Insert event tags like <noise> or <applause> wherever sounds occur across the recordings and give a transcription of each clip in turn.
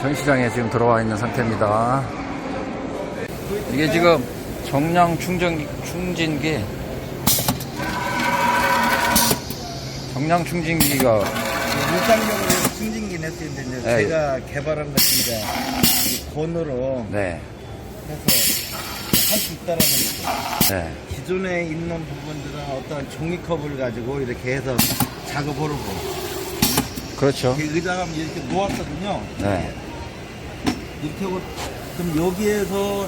전시장에 지금 들어와 있는 상태입니다. 이게 지금 정량 충전, 충진기, 정량 충진기가 냈었는데 이제 네. 제가 개발한 이 건으로 네, 해서 할 수 있다라는 거죠. 네, 기존에 있는 부분들은 어떤 종이컵을 가지고 이렇게 해서 작업을 하고 그렇죠. 그 의자가 이렇게 놓았거든요. 네, 이렇게 하고 그럼 여기에서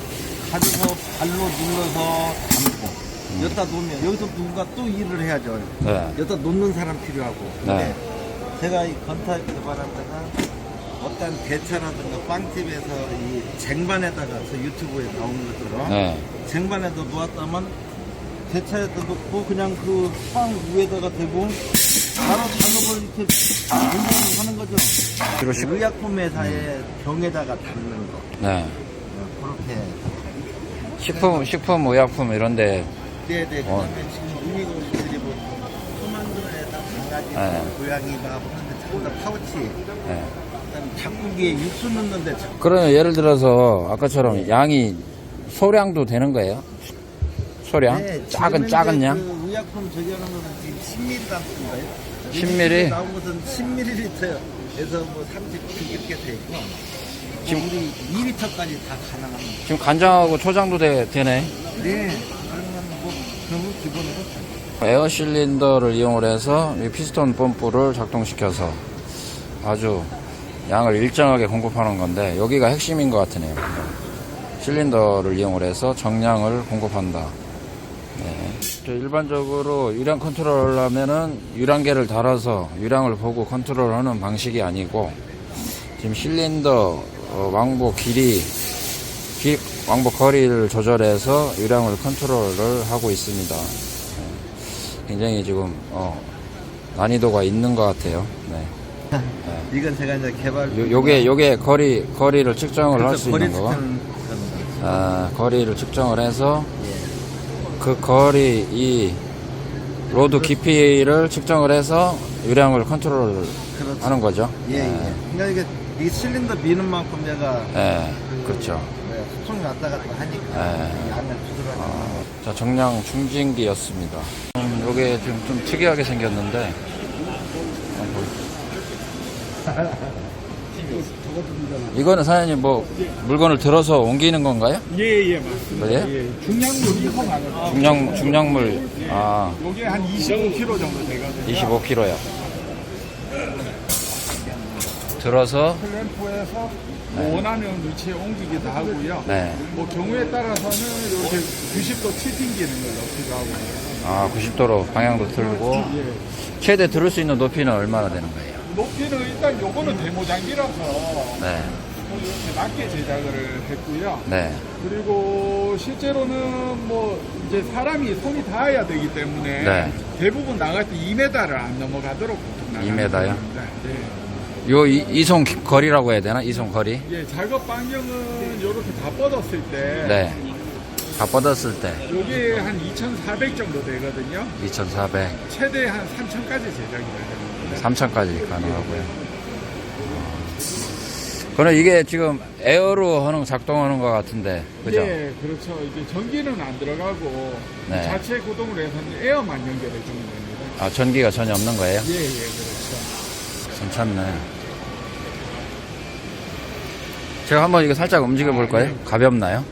가져서 발로 눌러서 담고 여기다 놓으면 여기서 누군가 또 일을 해야죠. 네, 여기다 놓는 사람 필요하고. 네. 근데 제가 이 건타 개발한 데가 어떤 대차라든가 빵집에서 이 쟁반에다가 저 유튜브에 나오는 것처럼 네, 쟁반에다 놓았다면 대차에다 놓고 그냥 그 빵 위에다가 대고 바로 작업을 이렇게 운동을 하는 거죠. 식- 의약품 회사의 병에다가 담는 거. 네. 그렇게. 식품, 식품, 의약품 이런데, 네네. 어. 그다음에 지금 우미고기들이 뭐 토만두에다 강아지, 네. 고양이 막 하는데 전부 다 파우치. 네. 닭고기에 육수 넣는데 자- 그러면 예를 들어서 아까처럼 양이 소량도 되는 거예요? 소량? 네, 작은, 작은 양? 그 의약품 저기 하는 거는 지금 10ml 담습니다. 10ml? 나온 것은 10ml에서 뭐 30, 이렇게 돼 있고. 지금- 우리 2리터까지 다 가능합니다. 지금 간장하고 초장도 되, 되네. 네. 그러면 뭐, 그러면 기본으로 다 에어 실린더를 이용을 해서 이 피스톤 펌프를 작동시켜서 아주 양을 일정하게 공급하는 건데 여기가 핵심인 것 같으네요. 실린더를 이용을 해서 정량을 공급한다. 네. 저 일반적으로 유량 컨트롤을 하면은 유량계를 달아서 유량을 보고 컨트롤하는 방식이 아니고 지금 실린더 어, 왕복 길이 기- 왕복 거리를 조절해서 유량을 컨트롤을 하고 있습니다. 굉장히 지금 어, 난이도가 있는 것 같아요. 네. <laughs> 이건 제가 이제 개발. 요, 요게 요게 거리 거리를 측정을 할수 거리 있는 거. 아, 거리를 측정을 해서 예. 그 거리 이 로드 깊이를 측정을 해서 유량을 컨트롤 그렇죠. 하는 거죠. 예, 예. 그러니까 이게 이 실린더 미는 만큼 내가 예, 그 렇죠. 뭐야, 소통이 왔다 갔다 하니까 예. 양을 조절하는. 자, 정량 충진기였습니다. 음, 요게 지금 좀 특이하게 생겼는데 이거는 사장님 뭐 물건을 들어서 옮기는 건가요? 예, 예, 맞습니다. 예? 예, 중량물이 형 중량 중량물 아 요게 한 25kg 정도 되거든요. 25kg요. 들어서 클램프에서 뭐 원하는 위치에 옮기기도 하고요. 네. 뭐 경우에 따라서는 이렇게 90도 튀팅기는 걸 넣기도 하고. 아 90도로 방향도 틀고 예. 최대 들을 수 있는 높이는 얼마나 되는 거예요? 높이는 일단 요거는 데모 장비라서 네. 이렇게 낮게 제작을 했고요. 네. 그리고 실제로는 뭐 이제 사람이 손이 닿아야 되기 때문에 네. 대부분 나갈 때 2m를 안 넘어가도록 보통 나가는 2m 요? 네. 요 이, 이송 거리라고 해야 되나? 이송 거리? 예, 작업 반경은 이렇게 다 뻗었을 때 네. 다 뻗었을 때 여기 한2,400 정도 되거든요. 2,400, 최대 한 3,000까지 제작이 되거든요. 3,000까지 가능하고요. 그럼 이게 지금 에어로 하는 작동하는 것 같은데, 그죠? 예, 그렇죠. 이제 전기는 안 들어가고 네. 자체 구동을 해서는 에어만 연결해 주는 겁니다. 아 전기가 전혀 없는 거예요? 예, 예, 그렇죠. 괜찮네. 제가 한번 이거 살짝 움직여 볼까요? 가볍나요?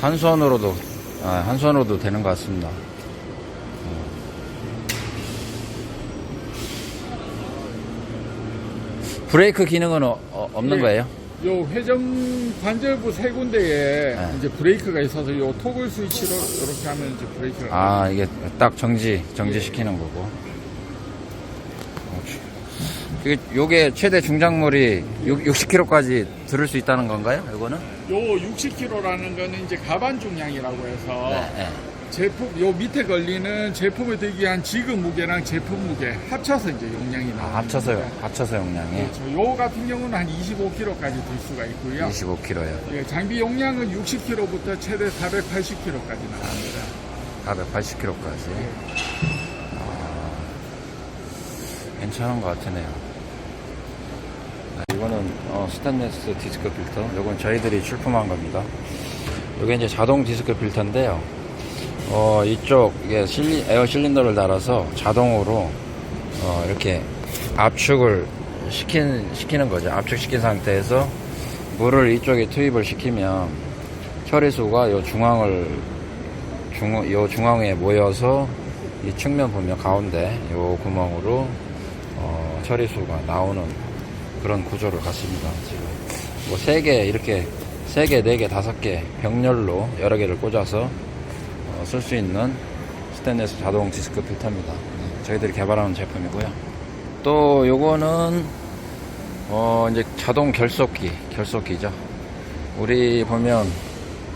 한 손으로도 아, 한 손으로도 되는 것 같습니다. 브레이크 기능은 어- 어, 없는 예. 거예요? 요 회전 관절부 세 군데에 네. 이제 브레이크가 있어서 요 토글 스위치로 이렇게 하면 이제 브레이크가 아 이게 딱 정지 정지시키는 거고. 그 요게 최대 중장물이 60kg까지 들을 수 있다는 건가요? 이거는? 요 60kg라는 거는 이제 가반 중량이라고 해서 네, 네. 제품 요 밑에 걸리는 제품에 들기 위한 지급 무게랑 제품 무게 합쳐서 이제 용량이 아, 나옵니다. 합쳐서요. 합쳐서 용량이 그렇죠. 요 같은 경우는 한 25kg까지 들 수가 있고요. 25kg예요. 예, 장비 용량은 60kg부터 최대 480kg까지 나옵니다. 480kg까지. 아, 괜찮은 것 같으네요. 네, 이거는 어, 스테인리스 디스크 필터. 이건 저희들이 출품한 겁니다. 이게 이제 자동 디스크 필터인데요. 어, 이쪽 이게 실리, 에어 실린더를 달아서 자동으로 어, 이렇게 압축을 시킨, 시키는 거죠. 압축시킨 상태에서 물을 이쪽에 투입을 시키면 처리수가 요 중앙을 중, 요 중앙에 모여서 이 측면 보면 가운데 요 구멍으로 어, 처리수가 나오는 그런 구조를 갖습니다. 지금 뭐 세 개 이렇게 세 개, 네 개, 다섯 개 병렬로 여러 개를 꽂아서 어, 쓸 수 있는 스테인리스 자동 디스크 필터입니다. 네, 저희들이 개발하는 제품이고요. 또 요거는 어 이제 자동 결속기, 결속기죠. 우리 보면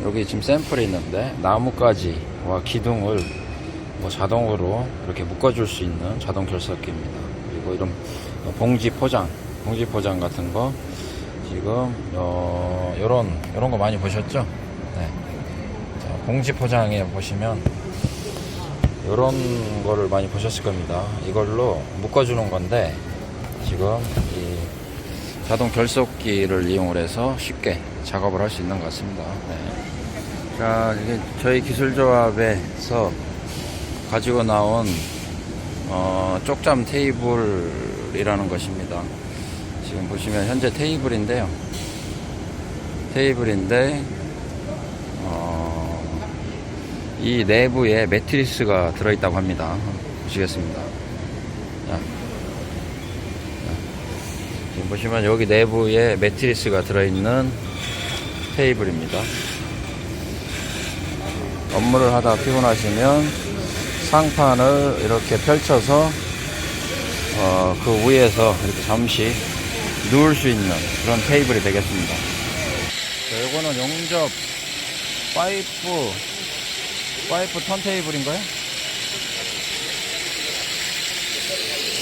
여기 지금 샘플이 있는데 나무가지와 기둥을 뭐 자동으로 이렇게 묶어줄 수 있는 자동 결석기입니다. 그리고 이런 봉지 포장, 봉지 포장 같은 거 지금 어 요런 요런 거 많이 보셨죠? 봉지 포장에 보시면 요런 거를 많이 보셨을 겁니다. 이걸로 묶어주는 건데 지금 이 자동 결속기를 이용을 해서 쉽게 작업을 할 수 있는 것 같습니다. 네. 자, 이게 저희 기술조합에서 가지고 나온 어, 쪽잠 테이블이라는 것입니다. 지금 보시면 현재 테이블인데요. 테이블인데 어, 이 내부에 매트리스가 들어있다고 합니다. 보시겠습니다. 자, 지금 보시면 여기 내부에 매트리스가 들어있는 테이블입니다. 업무를 하다 피곤하시면 상판을 이렇게 펼쳐서 어, 그 위에서 이렇게 잠시 누울 수 있는 그런 테이블이 되겠습니다. 자, 이거는 용접 파이프 파이프 턴 테이블인가요?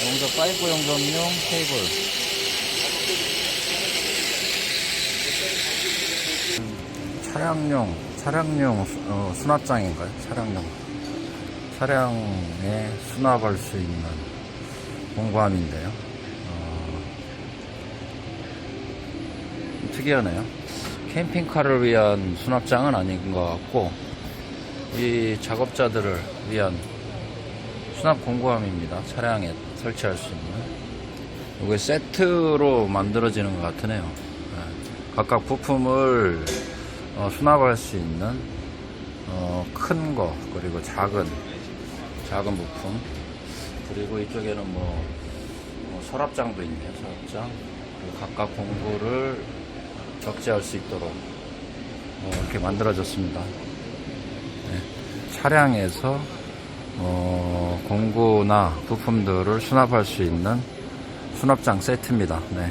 용접 파이프 용접용 테이블. 차량용, 차량용 수- 어, 수납장인가요? 차량용. 차량에 수납할 수 있는 공구함인데요. 어, 특이하네요. 캠핑카를 위한 수납장은 아닌 것 같고, 이 작업자들을 위한 수납 공구함입니다. 차량에 설치할 수 있는. 이게 세트로 만들어지는 것 같으네요. 네. 각각 부품을 어, 수납할 수 있는 어, 큰 거, 그리고 작은, 작은 부품. 그리고 이쪽에는 뭐, 뭐 서랍장도 있네요, 서랍장. 각각 공구를 적재할 수 있도록 어, 이렇게 만들어졌습니다. 네. 차량에서 어, 공구나 부품들을 수납할 수 있는 수납장 세트입니다. 네.